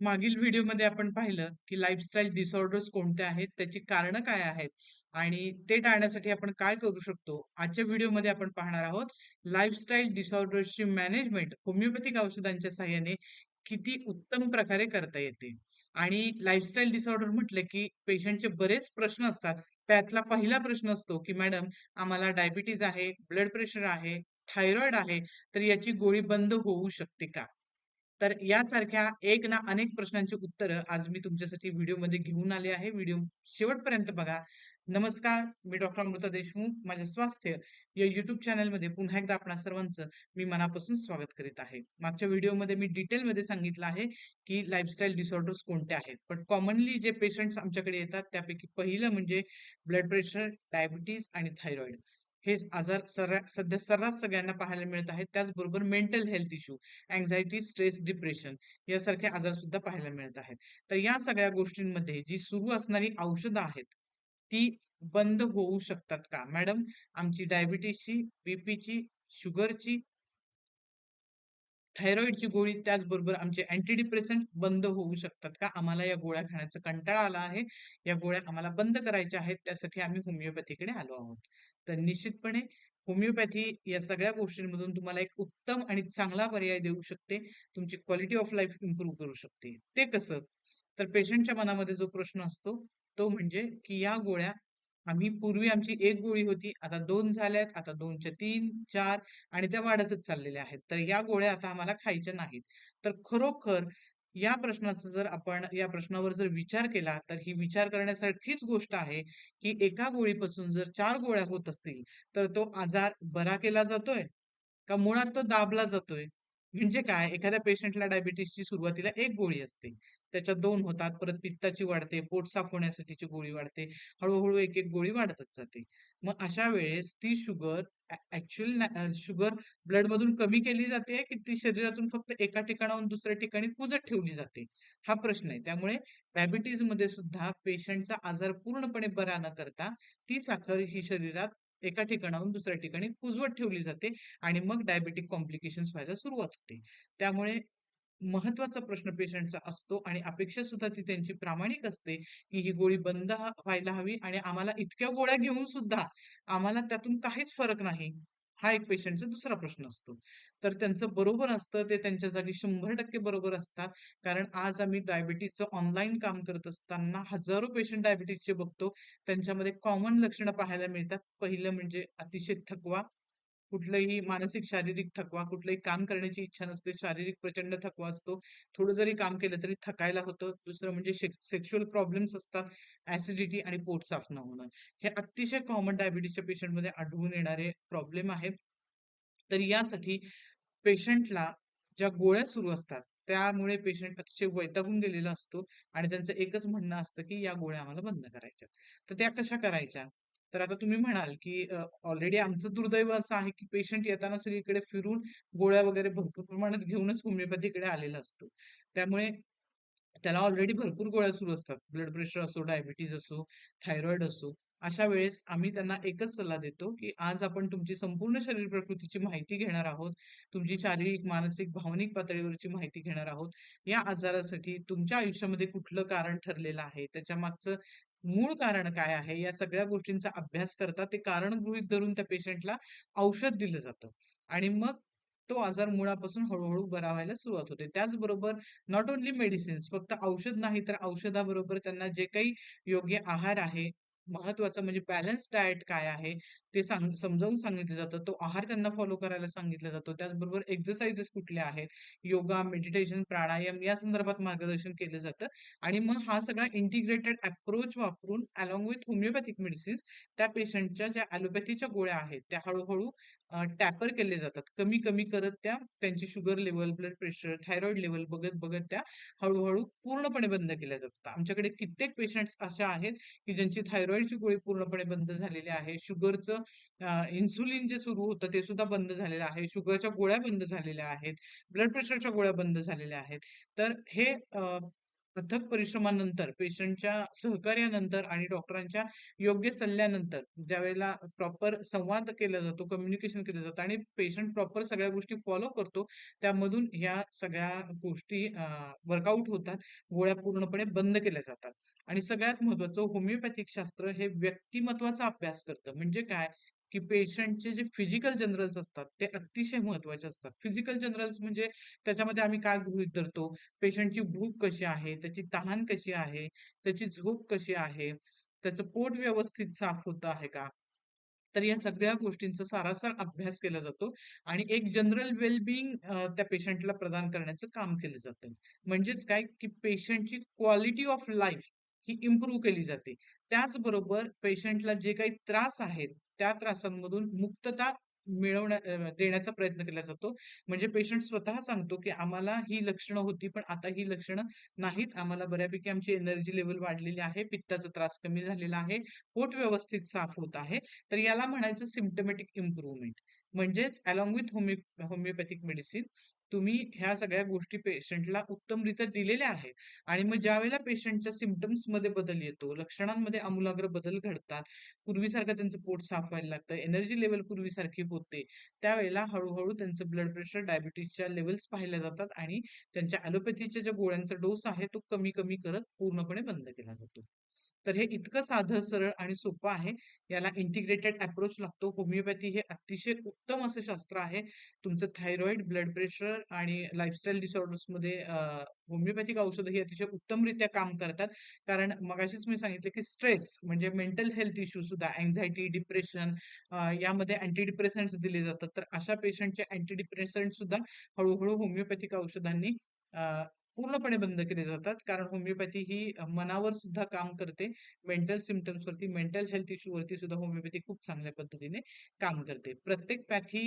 मागील व्हिडिओमध्ये आपण पाहिलं, की लाईफस्टाईल डिसऑर्डर्स कोणते आहेत, त्याची कारणं काय आहेत आणि ते टाळण्यासाठी आपण काय करू शकतो. आजच्या व्हिडिओमध्ये आपण पाहणार आहोत, लाईफस्टाईल डिसऑर्डर्सची मॅनेजमेंट होमिओपॅथिक औषधांच्या सहाय्याने किती उत्तम प्रकारे करता येते. आणि लाईफस्टाईल डिसऑर्डर म्हटलं, की पेशंटचे बरेच प्रश्न असतात. त्यातला पहिला प्रश्न असतो, की मॅडम आम्हाला डायबिटीज आहे, ब्लड प्रेशर आहे, थायरॉईड आहे, तर याची गोळी बंद होऊ शकते का? तर यासारख्या एक ना अनेक प्रश्नांची उत्तरं आज मी तुमच्यासाठी व्हिडिओमध्ये घेऊन आले आहे. व्हिडिओ शेवटपर्यंत बघा. नमस्कार, मी डॉक्टर अमृता देशमुख. माझ्या स्वास्थ्य या युट्यूब चॅनलमध्ये पुन्हा एकदा आपणा सर्वांचं मी मनापासून स्वागत करीत आहे. मागच्या व्हिडिओमध्ये मी डिटेलमध्ये सांगितलं आहे, की लाईफस्टाईल डिसऑर्डर्स कोणते आहेत. पण कॉमनली जे पेशंट्स आमच्याकडे येतात त्यापैकी पहिलं म्हणजे ब्लड प्रेशर, डायबिटीज आणि थायरॉईड. हे आजार सर्रा सध्या सर्रास सगळ्यांना पाहायला मिळत आहेत. त्याचबरोबर mental health issue, anxiety stress, depression यासारखे आजार सुद्धा पाहायला मिळत आहेत. तर या सगळ्या गोष्टींमध्ये जी सुरू असणारी औषधं आहेत, ती बंद होऊ शकतात का? मॅडम आमची डायबिटीजची, बीपीची, शुगरची थायरॉईडची गोळी त्याचबरोबर आमचे अँटीडिप्रेसंट बंद होऊ शकतात का? आम्हाला या गोळ्या खाण्याचा कंटाळा आला आहे. या गोळ्या आम्हाला बंद करायच्या आहेत. त्यासाठी आम्ही होमिओपॅथीकडे आलो आहोत. तर निश्चितपणे होमिओपॅथी या सगळ्या गोष्टींमधून तुम्हाला एक उत्तम आणि चांगला पर्याय देऊ शकते. तुमची क्वालिटी ऑफ लाईफ इम्प्रूव्ह करू शकते. ते कसं? तर पेशंटच्या मनामध्ये जो प्रश्न असतो, तो म्हणजे की या गोळ्या आम्ही पूर्वी आमची एक गोळी होती, आता दोन झाल्यात, आता 2च्या 3, 4 आणि त्या वाढतच चाललेल्या आहेत. तर या गोळ्या आता आम्हाला खायच्या नाहीत. तर खरोखर या प्रश्नाचा जर आपण या प्रश्नावर जर विचार केला, तर ही विचार करण्यासारखीच गोष्ट आहे, की एका गोळीपासून जर चार गोळ्या होत असतील, तर तो आजार बरा केला जातोय? का मुळात तो दाबला जातोय? म्हणजे काय? एखाद्या पेशंटला डायबिटीसची सुरुवातीला एक गोळी असते. त्याच्यात दोन होतात. परत पित्ताची वाढते, पोट साफ होण्यासाठीची गोळी वाढते. हळूहळू एक-एक गोळी वाढतच जाते. मग अशा वेळेस ती शुगर ऍक्च्युअल शुगर शुगर ब्लडमधून कमी केली जाते, की ती शरीरातून फक्त एका ठिकाणाहून दुसऱ्या ठिकाणी कुजत ठेवली जाते? हा प्रश्न आहे. त्यामुळे डायबिटीजमध्ये सुद्धा पेशंटचा आजार पूर्णपणे बरा न करता ती साखर ही शरीरात एका ठिकाणाहून दुसऱ्या ठिकाणी कुजवत ठेवली जाते आणि मग डायबेटिक कॉम्प्लिकेशन्स व्हायला सुरुवात होते. त्यामुळे महत्त्वाचा प्रश्न पेशंटचा असतो आणि अपेक्षा सुद्धा ती त्यांची प्रामाणिक असते, की ही गोळी बंद व्हायला हवी आणि आम्हाला इतक्या गोळ्या घेऊन सुद्धा आम्हाला त्यातून काहीच फरक नाही. हा एक पेशंटचा दुसरा प्रश्न असतो. तर त्यांचं बरोबर असतं, ते त्यांच्या जागी 100% बरोबर असतात. कारण आज आम्ही डायबिटीजचं ऑनलाईन काम करत असताना हजारो पेशंट डायबिटीजचे बघतो. त्यांच्यामध्ये कॉमन लक्षणं पाहायला मिळतात. पहिलं म्हणजे अतिशय थकवा, कुठलंही मानसिक, शारीरिक थकवा, कुठलंही काम करण्याची इच्छा नसते, शारीरिक प्रचंड थकवा असतो. थोडं जरी काम केलं तरी थकायला होतं. दुसरं म्हणजे सेक्शुअल प्रॉब्लेम्स असतात, ऍसिडिटी आणि पोट साफ न होणं. हे अतिशय कॉमन डायबिटीजच्या पेशंटमध्ये आढळून येणारे प्रॉब्लेम आहेत. तर यासाठी पेशंटला ज्या गोळ्या सुरू असतात, त्यामुळे पेशंट अतिशय वैतागून गेलेला असतो आणि त्यांचं एकच म्हणणं असतं, की या गोळ्या आम्हाला बंद करायच्या. तर त्या कशा करायच्या? तर आता तुम्ही म्हणाल, की ऑलरेडी आमचं दुर्दैव असं आहे, की पेशंट येताना सगळीकडे फिरून गोळ्या वगैरे भरपूर प्रमाणात घेऊनच होमिओपॅथीकडे आलेला असतो. त्यामुळे त्याला ऑलरेडी भरपूर गोळ्या सुरू असतात. ब्लड प्रेशर असो, डायबिटीज असो, थायरॉईड असो. अशा वेळेस आम्ही त्यांना एकच सल्ला देतो, की आज आपण तुमची संपूर्ण शरीर प्रकृतीची माहिती घेणार आहोत. तुमची शारीरिक, मानसिक, भावनिक पातळीवरची माहिती घेणार आहोत. या आजारासाठी तुमच्या आयुष्यामध्ये कुठलं कारण ठरलेलं आहे, त्याच्या मागचं मूळ कारण काय आहे, या सगळ्या गोष्टींचा अभ्यास करता ते कारण गृहीत धरून त्या पेशंटला औषध दिलं जातं आणि मग तो आजार मुळापासून हळूहळू बरा व्हायला सुरुवात होते. त्याचबरोबर नॉट ओन्ली मेडिसिन्स फक्त औषध नाही, तर औषधाबरोबर त्यांना जे काही योग्य आहार आहे, महत्वाचं म्हणजे बॅलन्स डायट काय आहे, ते सांग समजावून सांगितलं जातं. तो आहार त्यांना फॉलो करायला सांगितला जातो. त्याचबरोबर एक्सरसाइजेस कुठल्या आहेत, योगा, मेडिटेशन, प्राणायाम या संदर्भात मार्गदर्शन केलं जातं आणि मग हा सगळा इंटिग्रेटेड अप्रोच वापरून अलॉंग विथ होमिओपॅथिक मेडिसिन्स त्या पेशंटच्या ज्या ॲलोपॅथीच्या गोळ्या आहेत, त्या हळूहळू टॅपर केले जातात. कमी-कमी करत त्या त्यांची sugar level blood pressure, thyroid level बघत-बघत त्या हळूहळू पूर्णपणे बंद केल्या जातात. आमच्याकडे कित्येक पेशंट्स अशा आहेत, की ज्यांची थायरॉईडची गोळी पूर्णपणे बंद झालेली आहे. शुगरचं इन्सुलिन जे सुरू होतं ते सुद्धा बंद झालेलं आहे. शुगरच्या गोळ्या बंद झालेल्या आहेत. ब्लड प्रेशरच्या गोळ्या बंद झालेल्या आहेत. तर हे अथक परिश्रमानंतर, पेशंटच्या सहकार्यानंतर आणि डॉक्टरांच्या योग्य सल्ल्यानंतर ज्या वेळेला प्रॉपर संवाद केला जातो, कम्युनिकेशन केलं जातं आणि पेशंट प्रॉपर सगळ्या गोष्टी फॉलो करतो, त्यामधून ह्या सगळ्या गोष्टी वर्कआउट होतात. गोळ्या पूर्णपणे बंद केल्या जातात. आणि सगळ्यात महत्वाचं होमिओपॅथिक शास्त्र हे व्यक्तिमत्वाचा अभ्यास करतं. म्हणजे काय? की पेशंटचे जे फिजिकल जनरल्स असतात, ते अतिशय महत्त्वाचे असतात. फिजिकल जनरल्स म्हणजे त्याच्यामध्ये आम्ही काय गृहित धरतो? पेशंटची भूक कशी आहे? त्याची तहान कशी आहे? त्याची झोप कशी आहे? त्याचं पोट व्यवस्थित साफ होतं आहे का? तर या सगळ्या गोष्टींचा सारासार अभ्यास केला जातो आणि एक जनरल वेलबिईंग त्या पेशंटला प्रदान करण्याचं काम केलं जातं. म्हणजेच काय, की पेशंटची क्वालिटी ऑफ लाईफ ही इम्प्रूव्ह केली जाते. त्याचबरोबर पेशंटला जे काही त्रास आहेत, त्या त्रासांमधून मुक्तता मिळवण्या देण्याचा प्रयत्न केला जातो. म्हणजे पेशंट स्वतः सांगतो, की आम्हाला ही लक्षणं होती, पण आता ही लक्षणं नाहीत. आम्हाला बऱ्यापैकी आमची एनर्जी लेवल वाढलेली आहे, पित्ताचा त्रास कमी झालेला आहे, पोट व्यवस्थित साफ होत आहे. तर याला म्हणायचं सिमटमॅटिक इम्प्रुव्हमेंट म्हणजेच along with homeo homeopathic medicine तुम्ही ह्या सगळ्या गोष्टी पेशंटला उत्तमरित्या दिलेल्या आहेत आणि मग ज्या वेळेला पेशंटच्या सिम्प्टम्समध्ये बदल येतो, लक्षणांमध्ये आमूलाग्र बदल घडतात, पूर्वीसारखं त्यांचं पोट साफ व्हायला लागतं, एनर्जी लेवल पूर्वीसारखी होते, त्यावेळेला हळूहळू त्यांचं ब्लड प्रेशर, डायबिटीजच्या लेवल्स पाहिल्या जातात आणि त्यांच्या ॲलोपॅथीच्या ज्या गोळ्यांचा डोस आहे, तो कमी-कमी करत पूर्णपणे बंद केला जातो. तर हे इतकं साधं, सरळ आणि सोपं आहे. याला इंटिग्रेटेड अप्रोच लागतो. होमिओपॅथी हे अतिशय उत्तम असं शास्त्र आहे. तुमचं थायरॉइड, ब्लड प्रेशर आणि लाईफस्टाईल डिसऑर्डर्समध्ये होमिओपॅथिक औषधं ही अतिशय उत्तमरित्या काम करतात. कारण मगाशीच मी सांगितलं, की स्ट्रेस म्हणजे मेंटल हेल्थ इश्यू सुद्धा अँझायटी डिप्रेशन यामध्ये अँटी डिप्रेसंट्स दिले जातात. तर अशा पेशंटचे अँटी डिप्रेसंट सुद्धा हळूहळू होमिओपॅथिक औषधांनी पूर्णपणे बंद केले जातात. कारण होमिओपॅथी ही मनावर सुद्धा काम करते. मेंटल सिमटम्स वरती, मेंटल हेल्थ इश्यू वरती सुद्धा होमिओपॅथी खूप चांगल्या पद्धतीने काम करते. प्रत्येक पॅथी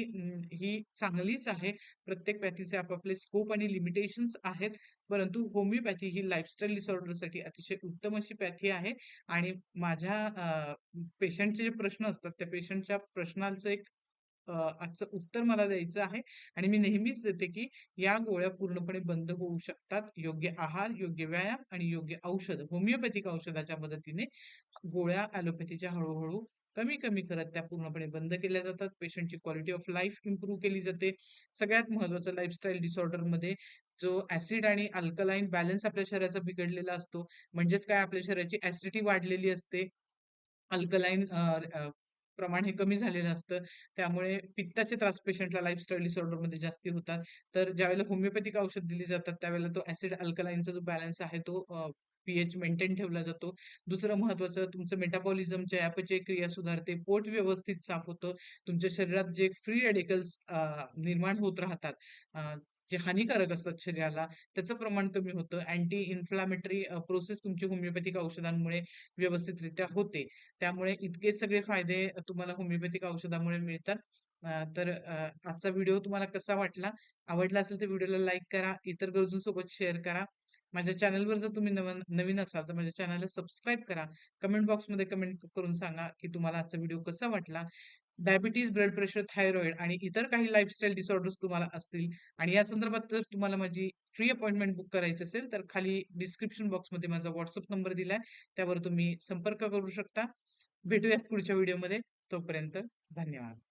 ही चांगलीच आहे. प्रत्येक पॅथीचे आपापले स्कोप आणि लिमिटेशन्स आहेत. परंतु होमिओपॅथी ही लाईफस्टाईल डिसऑर्डरसाठी अतिशय उत्तम अशी पॅथी आहे आणि माझ्या पेशंटचे जे प्रश्न असतात, त्या पेशंटच्या प्रश्नांचं एक आजचं उत्तर मला द्यायचं आहे आणि मी नेहमीच देते, की या गोळ्या पूर्णपणे बंद होऊ शकतात. योग्य आहार, योग्य व्यायाम आणि योग्य औषध, होमिओपॅथिक औषधाच्या मदतीने गोळ्या ॲलोपॅथीच्या हळूहळू कमी-कमी करत त्या पूर्णपणे बंद केल्या जातात. पेशंटची क्वालिटी ऑफ लाईफ इम्प्रूव्ह केली जाते. सगळ्यात महत्वाचं लाईफस्टाईल डिसऑर्डरमध्ये जो ऍसिड आणि अल्कलाईन बॅलन्स आपल्या शरीराचा बिघडलेला असतो. म्हणजेच काय आपल्या शरीराची ऍसिडिटी वाढलेली असते. अल्कलाईन प्रमाण हे कमी झालेलं असतं. त्यामुळे पित्ताचे त्रास पेशंटला लाईफस्टाईल डिसऑर्डरमध्ये जास्ती होतात. तर ज्यावेळेला होमिओपॅथिक औषध दिली जातात, त्यावेळेला तो ऍसिड अल्कलाईनचा जो बॅलन्स आहे तो पीएच मेंटेन ठेवला जातो. दुसरं महत्वाचं तुमचं मेटाबॉलिझमच्या अपचय क्रिया सुधारते. पोट व्यवस्थित साफ होतं. तुमच्या शरीरात जे फ्री रॅडिकल्स निर्माण होत राहतात जे हानिकारक असतात शरीराला, त्याचं प्रमाण कमी होतं. अँटी इन्फ्लामेटरी प्रोसेस तुमची होमिओपॅथिक औषधांमुळे व्यवस्थितरित्या होते. त्यामुळे इतके सगळे फायदे तुम्हाला होमिओपॅथिक औषधामुळे मिळतात. तर आजचा व्हिडिओ तुम्हाला कसा वाटला? आवडला असेल तर व्हिडिओला लाईक करा, इतर गरजूंसोबत शेअर करा. माझ्या चॅनलवर जर तुम्ही नवीन नवीन असाल तर माझ्या चॅनलला सबस्क्राईब करा. कमेंट बॉक्समध्ये कमेंट करून सांगा, की तुम्हाला आजचा व्हिडिओ कसा वाटला? डायबिटीज, ब्लड प्रेशर, थायरॉइड आणि इतर काही लाईफस्टाईल डिसऑर्डर्स तुम्हाला असतील आणि या संदर्भात जर तुम्हाला माझी फ्री अपॉइंटमेंट बुक करायची असेल, तर खाली डिस्क्रिप्शन बॉक्समध्ये माझा व्हॉट्सअप नंबर दिलाय. त्यावर तुम्ही संपर्क करू शकता. भेटूयात पुढच्या व्हिडिओमध्ये. तोपर्यंत धन्यवाद.